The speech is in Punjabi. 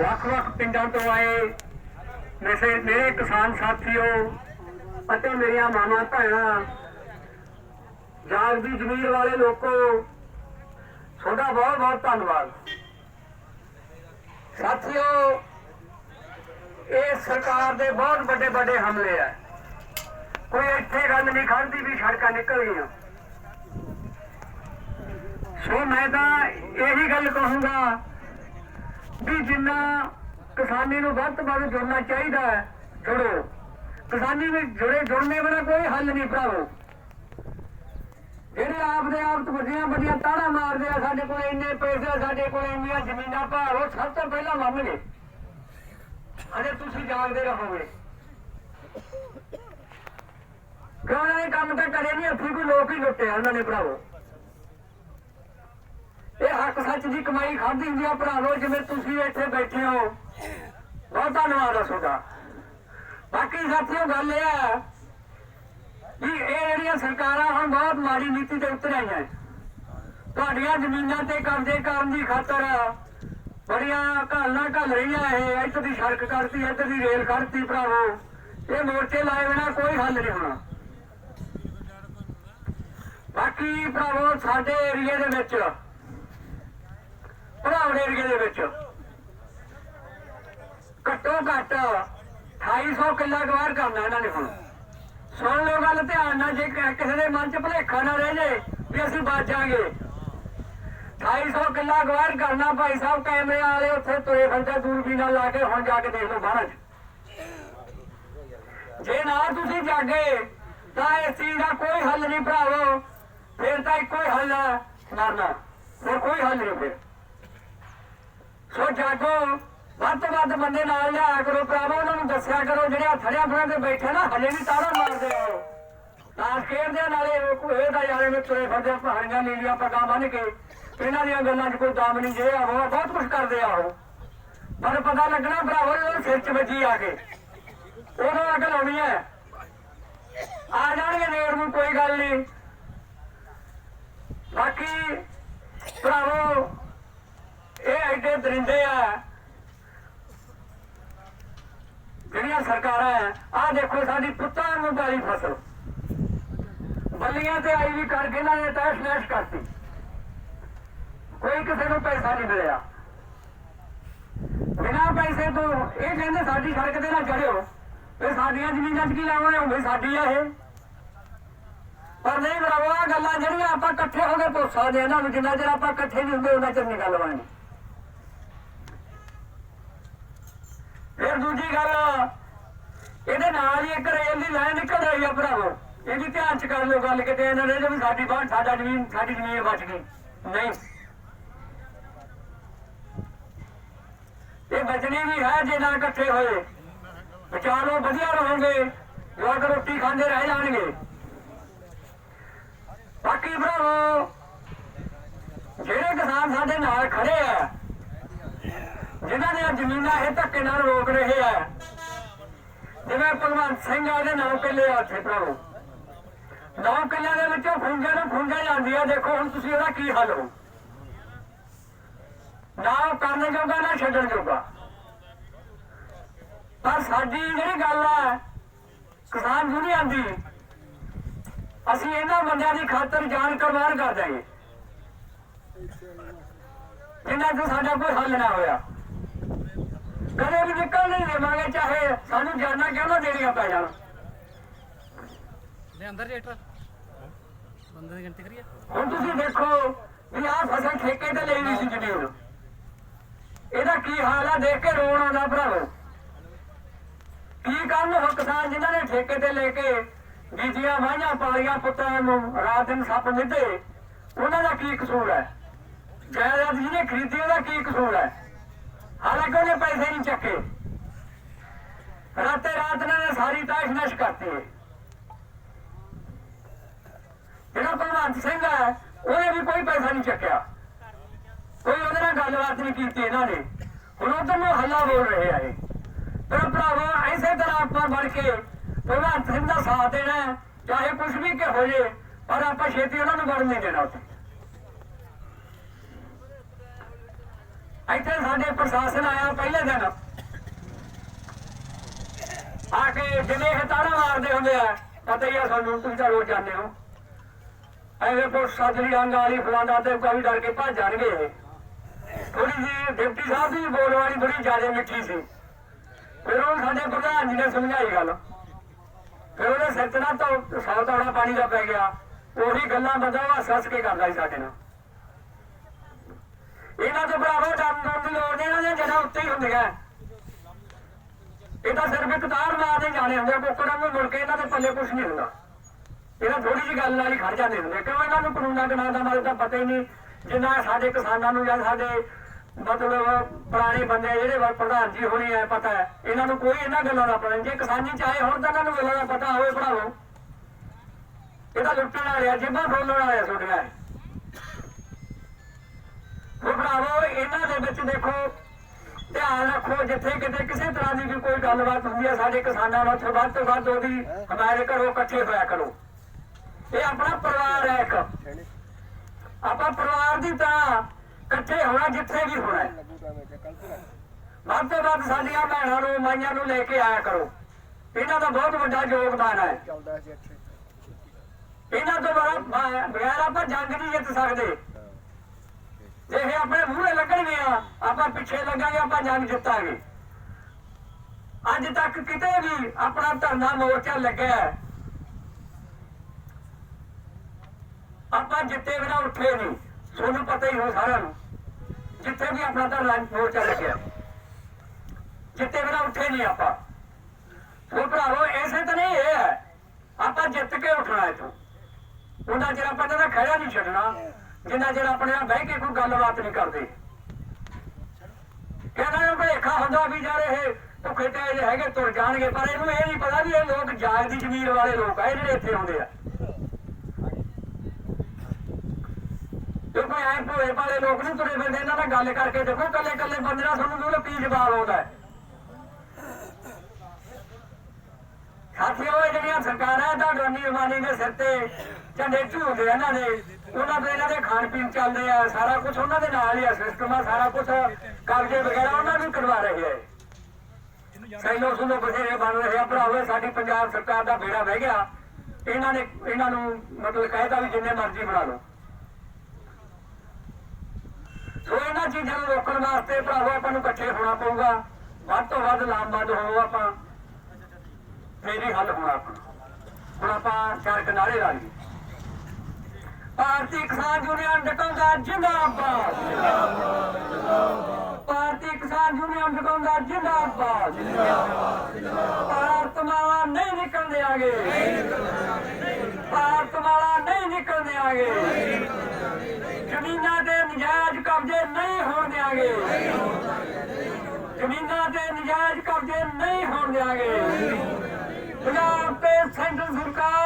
ਵੱਖ-ਵੱਖ ਪਿੰਡਾਂ ਤੋਂ ਆਏ। ਮੇਰੇ ਮੇਰੇ ਕਿਸਾਨ ਸਾਥੀਓ ਅਤੇ ਮੇਰੀਆਂ ਮਾਮਾ ਭੈਣਾਂ ਜਾਗਦੀ ਜ਼ਮੀਰ ਵਾਲੇ ਲੋਕੋ, ਤੁਹਾਡਾ ਬਹੁਤ ਬਹੁਤ ਧੰਨਵਾਦ। ਸਾਥੀਓ, ਇਹ ਸਰਕਾਰ ਦੇ ਬਹੁਤ ਵੱਡੇ ਵੱਡੇ ਹਮਲੇ ਆ। ਕੋਈ ਇੱਥੇ ਗੱਲ ਨਹੀਂ ਖੜਦੀ ਵੀ ਸੜਕਾਂ ਨਿਕਲ ਗਈਆਂ। ਸੋ ਮੈਂ ਤਾਂ ਇਹੀ ਗੱਲ ਕਹੂੰਗਾ ਵੀ ਜਿੰਨਾ ਕਿਸਾਨੀ ਨੂੰ ਵੱਧ ਤੋਂ ਵੱਧ ਜੁੜਨਾ ਚਾਹੀਦਾ ਹੈ, ਜੁੜੋ। ਕਿਸਾਨੀ ਵਿੱਚ ਜੁੜੇ, ਜੁੜਨੇ ਬਿਨਾ ਕੋਈ ਹੱਲ ਨਹੀਂ ਭਰਾਵੋ। ਜਿਹੜੇ ਆਪਦੇ ਆਪ ਵੱਡੀਆਂ ਵੱਡੀਆਂ ਤਾੜਾ ਮਾਰਦੇ ਆ, ਸਾਡੇ ਕੋਲ ਇੰਨੇ ਪੈਸੇ ਸਾਡੇ ਕੋਲ ਇੰਨੀਆਂ ਜ਼ਮੀਨਾਂ ਭਾਰੋ ਸਭ ਤੋਂ ਪਹਿਲਾਂ ਮੰਨਗੇ। ਅਜੇ ਤੁਸੀਂ ਜਾਣਦੇ ਰਹੋਗੇ। ਕਿਉਂ? ਉਹਨਾਂ ਕੰਮ ਤਾਂ ਕਰੇ ਨਹੀਂ ਹੱਥੀ ਕੋਈ ਲੋਕ ਹੀ ਲੁੱਟਿਆ ਉਹਨਾਂ ਨੇ ਭਰਾਵੋ। ਹੱਕ ਸੱਚ ਦੀ ਕਮਾਈ ਖਾਧੀ ਹੁੰਦੀ ਆ ਭਰਾਵੋ, ਜਿਵੇਂ ਤੁਸੀਂ ਇੱਥੇ ਬੈਠੇ ਹੋ। ਬਹੁਤ ਧੰਨਵਾਦ ਆ ਤੁਹਾਡਾ। ਬਾਕੀ ਸਾਥੀਓ, ਗੱਲ ਇਹ ਆ ਵੀ ਇਹ ਜਿਹੜੀਆਂ ਸਰਕਾਰਾਂ ਹੁਣ ਬਹੁਤ ਮਾੜੀ ਨੀਤੀ ਤੇ ਉਤਰ ਆਈਆਂ। ਤੁਹਾਡੀਆਂ ਜ਼ਮੀਨਾਂ ਤੇ ਕਬਜ਼ੇ ਕਰਨ ਦੀ ਖਾਤਰ ਬੜੀਆਂ ਘਾਲਣਾ ਘੱਲ ਰਹੀਆਂ ਇਹ। ਇੱਧਰ ਦੀ ਸੜਕ ਕੱਢਤੀ, ਇੱਧਰ ਦੀ ਰੇਲ ਕੱਢਤੀ ਭਰਾਵੋ। ਇਹ ਮੋਰਚੇ ਲਾਏ ਬਿਨਾ ਕੋਈ ਹੱਲ ਨਹੀਂ ਹੋਣਾ। ਬਾਕੀ ਭਰਾਵੋ, ਸਾਡੇ ਏਰੀਏ ਦੇ ਵਿੱਚ ਭਰਾਵੜੇ ਏਰੀਏ ਦੇ ਵਿੱਚ। ਘੱਟੋ ਘੱਟ 250 ਕਿੱਲਾ ਗਵਾਰ ਕਰਨਾ ਇਹਨਾਂ ਨੇ ਹੁਣ। ਸੁਣ ਲਓ ਗੱਲ, ਧਿਆਨ ਨਾਲ ਜੇ ਕਿਸੇ ਦੇ ਮਨ 'ਚ ਭੁਲੇਖਾ ਨਾ ਰਹਿ ਜੇ ਵੀ ਅਸੀਂ ਬਚ ਜਾਾਂਗੇ। 250 ਕਿੱਲਾ ਗਵਾਰ ਕਰਨਾ ਭਾਈ ਸਾਹਿਬ, ਕੈਮਰੇ ਵਾਲੇ ਉੱਥੇ ਤੁਰੇ ਫਿਰਦੇ ਦੂਰਬੀਨਾਂ ਲਾ ਕੇ ਹੁਣ ਜਾ ਕੇ ਦੇਖ ਲਓ ਬਾਹਰ। 'ਚ ਜੇ ਨਾ ਤੁਸੀਂ ਜਾਗੇ, ਤਾਂ ਇਸ ਚੀਜ਼ ਦਾ ਕੋਈ ਹੱਲ ਨਹੀਂ ਭਰਾਵੋ। ਫਿਰ ਤਾਂ ਇੱਕੋ ਹੀ ਹੱਲ ਹੈ ਮਰਨਾ। ਹੋਰ ਕੋਈ ਹੱਲ ਨਹੀਂ ਫਿਰ। ਸੋ ਜਾਗੋ, ਵੱਧ ਤੋਂ ਵੱਧ ਬੰਦੇ ਨਾਲ ਲਿਆ ਕਰੋ, ਭਰਾਵਾ, ਉਹਨਾਂ ਨੂੰ ਦੱਸਿਆ ਕਰੋ, ਜਿਹੜੇ ਹਥੜਿਆਂ ਫੜਾਂ ਤੇ ਬੈਠੇ ਨਾ, ਹਜੇ ਵੀ ਤਾੜਾ ਮਾਰਦੇ ਆ ਤਾਂ ਖੇਡਦੇ ਨਾਲੇ ਉਹ ਕੋਈ ਦਾ ਯਾਰੇ ਵਿੱਚ ਤੁਰੇ ਫਿਰਦੇ ਪਹਾੜੀਆਂ ਨੀਲੀਆਂ ਪੱਗਾਂ ਬੰਨ ਕੇ ਇਹਨਾਂ ਦੀਆਂ ਗੱਲਾਂ 'ਚ ਕੋਈ ਦਮ ਨਹੀਂ, ਜੇ ਆ ਉਹ ਬਹੁਤ ਕੁਝ ਕਰਦੇ ਆ ਉਹ। ਪਰ ਪਤਾ ਲੱਗਣਾ, ਭਰਾਵਾ ਉਹ ਸਿਰ 'ਚ ਵੱਜੀ ਆ ਕੇ। ਉਦੋਂ ਅਕਲ ਆਉਣੀ ਹੈ। ਆ ਜਾਣਗੇ ਨੇੜ ਨੂੰ, ਕੋਈ ਗੱਲ ਨਹੀਂ। ਬਾਕੀ, ਭਰਾਵੋ ਇਹ ਐਡੇ ਦਰਿੰਦੇ ਆ। ਜਿਹੜੀਆਂ ਸਰਕਾਰਾਂ ਆ, ਆਹ ਦੇਖੋ ਸਾਡੀ ਪੁੱਤਾਂ ਨੂੰ ਵਾਲੀ ਫਸਲ। ਬੱਲੀਆਂ ਤੇ ਆਈ ਵੀ ਕਰਕੇ ਇਹਨਾਂ ਨੇ ਤੈਸ਼ ਨੈਸ਼ ਕਰਤੀ। ਕੋਈ ਕਿਸੇ ਨੂੰ ਪੈਸਾ ਨਹੀਂ ਮਿਲਿਆ। ਬਿਨਾਂ ਪੈਸੇ ਤੋਂ ਇਹ ਕਹਿੰਦੇ ਸਾਡੀ ਸੜਕ ਤੇ ਨਾ ਚੜਿਓ ਇਹ ਸਾਡੀਆਂ ਜ਼ਮੀਨਾਂ 'ਚ ਕੀ ਲਾਵਾਂਗੇ ਉਹ ਸਾਡੀ ਆ ਇਹ। ਪਰ ਨਹੀਂ ਬਰਾਬਰ ਗੱਲਾਂ ਜਿਹੜੀਆਂ ਆਪਾਂ ਇਕੱਠੇ ਹੋ ਕੇ ਪੁੱਛ ਸਕਦੇ ਇਹਨਾਂ ਨੂੰ ਜਿੰਨਾ ਚਿਰ ਆਪਾਂ ਇਕੱਠੇ ਨਹੀਂ ਹੁੰਦੇ, ਉਹਨਾਂ ਚਿਰ ਨਹੀਂ ਗੱਲ ਬਣਨੀ ਫਿਰ ਦੂਜੀ ਗੱਲ, ਇਹਦੇ ਨਾਲ ਹੀ ਇੱਕ ਰੇਲ ਦੀ ਲਾਈਨ ਨਿਕਲ ਰਹੀ ਆ ਭਰਾਵੋ। ਇਹ ਵੀ ਧਿਆਨ ਚ ਕਰ ਲਓ ਗੱਲ ਕਿਤੇ, ਇਹਨਾਂ ਨੇ ਵੀ ਸਾਡੀ ਬਾਹਰ ਸਾਡਾ ਜ਼ਮੀਨ, ਸਾਡੀ ਜ਼ਮੀਨ ਬਚ ਗਈ। ਨਹੀਂ। ਇਹ ਬਚਣੀ ਵੀ ਹੈ ਜੇ ਨਾਲ ਇਕੱਠੇ ਹੋਏ। ਵਿਚਾਰੋ ਵਧੀਆ ਰਹੋਗੇ, ਲੋਕ ਰੋਟੀ ਖਾਂਦੇ ਰਹਿ ਜਾਣਗੇ। ਬਾਕੀ ਭਰਾਵੋ, ਜਿਹੜੇ ਕਿਸਾਨ ਸਾਡੇ ਨਾਲ ਖੜੇ ਆ ਜਿਨ੍ਹਾਂ ਦੀਆਂ ਜ਼ਮੀਨਾਂ ਇਹ ਧੱਕੇ ਨਾਲ ਰੋਕ ਰਹੇ ਆ, ਜਿਵੇਂ ਭਗਵੰਤ ਸਿੰਘ ਆ ਦੇ ਨਾਮ ਕਿੱਲੇ ਆ ਉੱਥੇ ਭਰਾਵੋ। ਨੌ ਕਿੱਲਿਆਂ ਦੇ ਵਿੱਚੋਂ ਫੁੰਜੇ ਨੂੰ ਫੁੰਜੇ ਜਾਂਦੀ ਆ ਦੇਖੋ ਹੁਣ ਤੁਸੀਂ ਇਹਦਾ ਕੀ ਹੱਲ ਹੋ। ਨਾ ਉਹ ਕਰਨ ਜੋਗਾ, ਨਾ ਛੱਡਣ ਜੋਗਾ। ਪਰ ਸਾਡੀ ਜਿਹੜੀ ਗੱਲ ਆ, ਕਿਸਾਨ ਯੂਨੀਅਨ ਦੀ, ਅਸੀਂ ਇਹਨਾਂ ਬੰਦਿਆਂ ਦੀ ਖਾਤਰ ਜਾਨ ਕੁਰਬਾਨ ਕਰ ਦਾਂਗੇ ਜਿੰਨਾ ਤੋਂ ਸਾਡਾ ਕੋਈ ਹੱਲ ਨਾ ਹੋਇਆ। ਕਦੇ ਵੀ ਨਿਕਲ ਨਹੀਂ ਦੇਵਾਂਗੇ ਚਾਹੇ ਸਾਨੂੰ ਜਾਨਾਂ ਕਿਉਂ ਨਾ ਦੇਣੀਆਂ ਪੈ ਜਾਣ। ਲੈ ਅੰਦਰ ਜੇਟਰ ਬੰਦੇ ਦੀ ਗਿਣਤੀ ਕਰੀਏ। ਹੁਣ ਤੁਸੀਂ ਦੇਖੋ ਵੀ ਆਹ ਫਸਲ ਠੇਕੇ ਤੇ ਲਈ ਨਹੀਂ ਸੀ ਜ਼ਮੀਨ ਇਹਦਾ ਕੀ ਹਾਲ ਆ? ਦੇਖ ਕੇ ਰੋਣ ਆਉਂਦਾ ਭਰਾਵੋ। ਕੀ ਕਰਨ ਉਹ ਕਿਸਾਨ ਜਿਨ੍ਹਾਂ ਨੇ ਠੇਕੇ ਤੇ ਲੈ ਕੇ ਬੀਜੀਆਂ ਵਾਹੀਆਂ ਪਾਲੀਆਂ ਪੁੱਤਾਂ ਨੂੰ ਰਾਤ ਦਿਨ ਸੱਪ ਮਿੱਧੇ ਉਹਨਾਂ ਦਾ ਕੀ ਕਸੂਰ ਹੈ? ਜਾਇਦਾਦ ਜਿਹਨੇ ਖਰੀਦੀ ਉਹਦਾ ਕੀ ਕਸੂਰ ਹੈ? ਹਾਲਾਂਕਿ ਉਹਨੇ ਪੈਸੇ ਨਹੀਂ ਚੱਕੇ ਰਾਤੇ ਰਾਤ ਨੇ ਸਾਰੀ ਤਾਸ਼ ਨਸ਼ ਕਰਤੀ ਜਿਹੜਾ ਭਗਵੰਤ ਸਿੰਘ ਹੈ, ਉਹਨੇ ਵੀ ਕੋਈ ਪੈਸਾ ਨਹੀਂ ਚੱਕਿਆ। ਕੋਈ ਉਹਦੇ ਨਾਲ ਗੱਲਬਾਤ ਨਹੀਂ ਕੀਤੀ ਇਹਨਾਂ ਨੇ। ਹੁਣ ਉਧਰ ਨੂੰ ਹੱਲਾ ਬੋਲ ਰਹੇ ਆ ਇਹ। ਪਰ ਭਰਾਵਾ ਐਸੇ ਤਰ੍ਹਾਂ ਆਪਾਂ ਬਣ ਕੇ ਭਗਵੰਤ ਸਿੰਘ ਦਾ ਸਾਥ ਦੇਣਾ ਚਾਹੇ ਕੁਝ ਵੀ ਕਿ ਹੋ ਜੇ ਪਰ ਆਪਾਂ ਛੇਤੀ ਉਹਨਾਂ ਨੂੰ ਵੜਨ ਨਹੀਂ ਦੇਣਾ ਉੱਥੇ। ਇੱਥੇ ਸਾਡੇ ਪ੍ਰਸ਼ਾਸਨ ਆਇਆ ਪਹਿਲੇ ਦਿਨ। ਆ ਕੇ ਜਿਵੇਂ ਇਹ ਮਾਰਦੇ ਹੁੰਦੇ ਆ ਪਤਾ ਹੀ ਆ ਸਾਨੂੰ ਤੁਸੀਂ ਤਾਂ ਰੋਜ਼ ਜਾਂਦੇ ਹੋ। ਐਵੇਂ ਕੋ ਸਾਜਰੀ ਰੰਗ ਵਾਲੀ ਫਲਾਣਾ ਤੇ ਕੋਈ ਡਰ ਕੇ ਭੱਜ ਜਾਣਗੇ ਇਹ। ਥੋੜੀ ਜੀ ਡਿਪਟੀ ਸਾਹਿਬ ਦੀ ਬੋਲ ਵਾਲੀ ਥੋੜੀ ਜ਼ਿਆਦਾ ਮਿੱਠੀ ਸੀ। ਫਿਰ ਉਹ ਸਾਡੇ ਪ੍ਰਧਾਨ ਜੀ ਨੇ ਸਮਝਾਈ ਗੱਲ। ਫਿਰ ਉਹਦੇ ਸਿਰ ਤਾਂ ਸੌ ਤੌੜਾ ਪਾਣੀ ਦਾ ਪੈ ਗਿਆ। ਉਹੀ ਗੱਲਾਂ ਬੰਦਾ ਉਹ ਹੱਸ ਹੱਸ ਕੇ ਕਰਦਾ ਸੀ ਸਾਡੇ ਨਾਲ। ਇਹਨਾਂ ਤੋਂ ਭਰਾਵਾ ਡਰਨ ਡਰਨ ਦੀ ਲੋੜ ਨਹੀਂ, ਇਹਨਾਂ ਦੀਆਂ ਜੜ੍ਹਾਂ ਉੱਤੇ ਹੀ ਹੁੰਦੀਆਂ। ਇਹ ਤਾਂ ਸਿਰਫ ਇੱਕ ਤਾਰ ਦੇ ਜਾਣੇ ਹੁੰਦੇ ਕੁੱਕੜਾਂ ਨੂੰ ਮੁੜ ਕੇ ਇਹਨਾਂ ਦੇ ਪੱਲੇ ਕੁਝ ਨਹੀਂ ਹੁੰਦਾ। ਇਹਨਾਂ ਥੋੜੀ ਜਿਹੀ ਗੱਲ ਨਾਲ ਹੀ ਖੜ ਜਾਂਦੇ ਹੁੰਦੇ ਕਿਉਂ ਇਹਨਾਂ ਨੂੰ ਕਾਨੂੰਨਾਂ ਕਾਨੂੰਨਾਂ ਦਾ ਮਾਰੇ ਤਾਂ ਪਤਾ ਹੀ ਨਹੀਂ, ਜਿੰਨਾ ਸਾਡੇ ਕਿਸਾਨਾਂ ਨੂੰ ਜਾਂ ਸਾਡੇ ਮਤਲਬ ਪੁਰਾਣੇ ਬੰਦੇ ਜਿਹੜੇ ਪ੍ਰਧਾਨ ਜੀ ਹੋਣੀ ਹੈ ਪਤਾ ਹੈ। ਇਹਨਾਂ ਨੂੰ ਕੋਈ ਇਹਨਾਂ ਗੱਲਾਂ ਦਾ ਪਤਾ ਨਹੀਂ। ਜੇ ਕਿਸਾਨੀ ਚਾਹੇ ਹੁਣ ਤਾਂ ਇਹਨਾਂ ਨੂੰ ਗੱਲਾਂ ਦਾ ਪਤਾ ਹੋਵੇ ਭਰਾਵੋ ਇਹ ਤਾਂ ਲੁੱਟਣ ਵਾਲੇ ਆ, ਜੇਬਾਂ ਫੋਲਣ ਵਾਲੇ ਆ ਤੁਹਾਡੀਆਂ ਉਹ ਭਰਾਵੋ ਇਹਨਾਂ ਦੇ ਵਿੱਚ ਦੇਖੋ ਧਿਆਨ ਰੱਖੋ ਜਿੱਥੇ ਕਿਤੇ ਕਿਸੇ ਤਰ੍ਹਾਂ ਦੀ ਵੀ ਕੋਈ ਗੱਲਬਾਤ ਹੁੰਦੀ ਹੈ ਸਾਡੇ ਕਿਸਾਨਾਂ ਨਾਲ ਵੱਧ ਤੋਂ ਵੱਧ ਉਹਦੀ ਹਮਾਰੇ ਘਰੋਂ ਇਕੱਠੇ ਹੋਇਆ ਕਰੋ। ਇਹ ਆਪਣਾ ਪਰਿਵਾਰ ਹੈ ਇੱਕ। ਆਪਾਂ ਪਰਿਵਾਰ ਦੀ ਤਰ੍ਹਾਂ ਇਕੱਠੇ ਹੋਣਾ ਜਿੱਥੇ ਵੀ ਹੋਣਾ ਹੈ। ਵੱਧ ਤੋਂ ਵੱਧ ਸਾਡੀਆਂ ਭੈਣਾਂ ਨੂੰ ਮਾਈਆਂ ਨੂੰ ਲੈ ਕੇ ਆਇਆ ਕਰੋ। ਇਹਨਾਂ ਦਾ ਬਹੁਤ ਵੱਡਾ ਯੋਗਦਾਨ ਹੈ। ਇਹਨਾਂ ਤੋਂ ਬਗੈਰ ਆਪਾਂ ਜੰਗ ਨਹੀਂ ਜਿੱਤ ਸਕਦੇ। ਇਹ ਆਪਣੇ ਮੂਹਰੇ ਲੱਗਣਗੇ ਆ, ਆਪਾਂ ਪਿੱਛੇ ਲੱਗਾਂਗੇ, ਆਪਾਂ ਜੰਗ ਜਿੱਤਾਂਗੇ। ਅੱਜ ਤੱਕ ਕਿਤੇ ਵੀ ਆਪਣਾ ਧਰਨਾ ਮੋਰਚਾ ਲੱਗਿਆ ਆਪਾਂ ਜਿੱਤੇ ਬਿਨਾ ਉੱਠੇ ਨਹੀਂ। ਤੁਹਾਨੂੰ ਪਤਾ ਹੀ ਹੋ ਸਾਰਿਆਂ ਨੂੰ, ਜਿੱਥੇ ਵੀ ਆਪਣਾ ਧਰਨਾ ਮੋਰਚਾ ਲੱਗਿਆ। ਜਿੱਤੇ ਬਿਨਾ ਉੱਠੇ ਨਹੀਂ ਆਪਾਂ। ਉਹ ਭਰਾਵੋ, ਐਸੇ ਤਾਂ ਨਹੀਂ ਇਹ ਹੈ। ਆਪਾਂ ਜਿੱਤ ਕੇ ਉੱਠਣਾ ਇੱਥੋਂ। ਉਹਨਾਂ ਚਿਰ ਆਪਾਂ ਇਹਨਾਂ ਦਾ ਖੜਾ ਨਹੀਂ ਛੱਡਣਾ। ਜਿੰਨਾ ਚਿਰ ਆਪਣੇ ਨਾਲ ਬਹਿ ਕੇ ਕੋਈ ਗੱਲਬਾਤ ਨਹੀਂ ਕਰਦੇ। ਕਹਿੰਦਾ ਨੂੰ ਭੇਖਾ ਹੁੰਦਾ ਵੀ ਯਾਰ ਇਹ ਭੁੱਖੇ ਤੇ ਜੇ ਹੈਗੇ, ਤੁਰ ਜਾਣਗੇ, ਪਰ ਇਹਨੂੰ ਇਹ ਨਹੀਂ ਪਤਾ ਵੀ ਇਹ ਲੋਕ ਜਾਗ ਦੀ ਜ਼ਮੀਰ ਵਾਲੇ ਲੋਕ ਆ, ਇਹ ਜਿਹੜੇ ਇੱਥੇ ਆਉਂਦੇ ਆ। ਕਿਉਂਕਿ ਐ ਭੋਏ ਵਾਲੇ ਲੋਕ ਨਹੀਂ ਤੁਰੇ ਫਿਰਦੇ, ਇਹਨਾਂ ਨਾਲ ਗੱਲ ਕਰਕੇ ਦੇਖੋ ਕੱਲੇ ਕੱਲੇ ਬੰਦੇ ਨਾਲ ਤੁਹਾਨੂੰ ਮੂਹਰੇ ਕੀ ਜਵਾਬ ਆਉਂਦਾ ਹੈ। ਸਾਥੀਓ ਜਿਹੜੀਆਂ ਸਰਕਾਰਾਂ ਦਾ ਡੋਨੀ ਅਮਾਨੀ ਦੇ ਸਿਰ ਤੇ ਝੰਡੇ ਝੂਲਦੇ ਇਹਨਾਂ ਦੇ ਉਹਨਾਂ ਦੇ ਇਹਨਾਂ ਦੇ ਖਾਣ ਪੀਣ ਚੱਲਦੇ ਆ, ਸਾਰਾ ਕੁਝ ਉਹਨਾਂ ਦੇ ਨਾਲ ਹੀ ਆ ਸਿਸਟਮ ਆ, ਸਾਰਾ ਕੁਝ ਕਾਗਜ਼ੇ ਵਗੈਰਾ ਉਹਨਾਂ ਨੂੰ ਕਰਵਾ ਰਹੇ ਆ ਸੈਲੋ ਸੁਣੋ ਬਥੇਰੇ ਬਣ ਰਹੇ ਆ, ਭਰਾਵੇ ਸਾਡੀ ਪੰਜਾਬ ਸਰਕਾਰ ਦਾ ਬੇੜਾ ਵਹਿ ਗਿਆ। ਇਹਨਾਂ ਨੇ, ਇਹਨਾਂ ਨੂੰ ਮਤਲਬ ਕਹਿਦਾ ਵੀ ਜਿੰਨੇ ਮਰਜ਼ੀ ਬਣਾ ਲਓ। ਸੋ ਇਹਨਾਂ ਚੀਜ਼ਾਂ ਨੂੰ ਰੋਕਣ ਵਾਸਤੇ ਭਰਾਵੋ, ਆਪਾਂ ਨੂੰ ਇਕੱਠੇ ਹੋਣਾ ਪਊਗਾ। ਵੱਧ ਤੋਂ ਵੱਧ ਲਾਮਬੰਦ ਹੋਵੋ ਆਪਾਂ। ਫੇਰ ਹੀ ਹੱਲ ਹੋਣਾ ਆਪਾਂ। ਹੁਣ ਆਪਾਂ ਚਾਰ ਕਿਨਾਰੇ ਲਾ ਲਈਏ। ਭਾਰਤੀ ਕਿਸਾਨ ਯੂਨੀਅਨ ਡਕਾਉਂਦਾ ਜਿੰਦਾਬਾਦ। ਭਾਰਤੀ ਕਿਸਾਨ ਯੂਨੀਅਨ ਡਕਾਉਂਦਾ ਜਿੰਦਾਬਾਦ। ਭਾਰਤ ਮਾਲਾ ਨਹੀਂ ਨਿਕਲ ਦਿਆਂਗੇ। ਭਾਰਤ ਮਾਲਾ ਨਹੀਂ ਨਿਕਲ ਦਿਆਂਗੇ। ਜ਼ਮੀਨਾਂ ਦੇ ਨਜਾਇਜ਼ ਕਬਜ਼ੇ ਨਹੀਂ ਹੋਣ ਦਿਆਂਗੇ। ਜ਼ਮੀਨਾਂ ਦੇ ਨਜਾਇਜ਼ ਕਬਜ਼ੇ ਨਹੀਂ ਹੋਣ ਦਿਆਂਗੇ। ਪੰਜਾਬ ਤੇ ਸੈਂਟਰ ਸਰਕਾਰ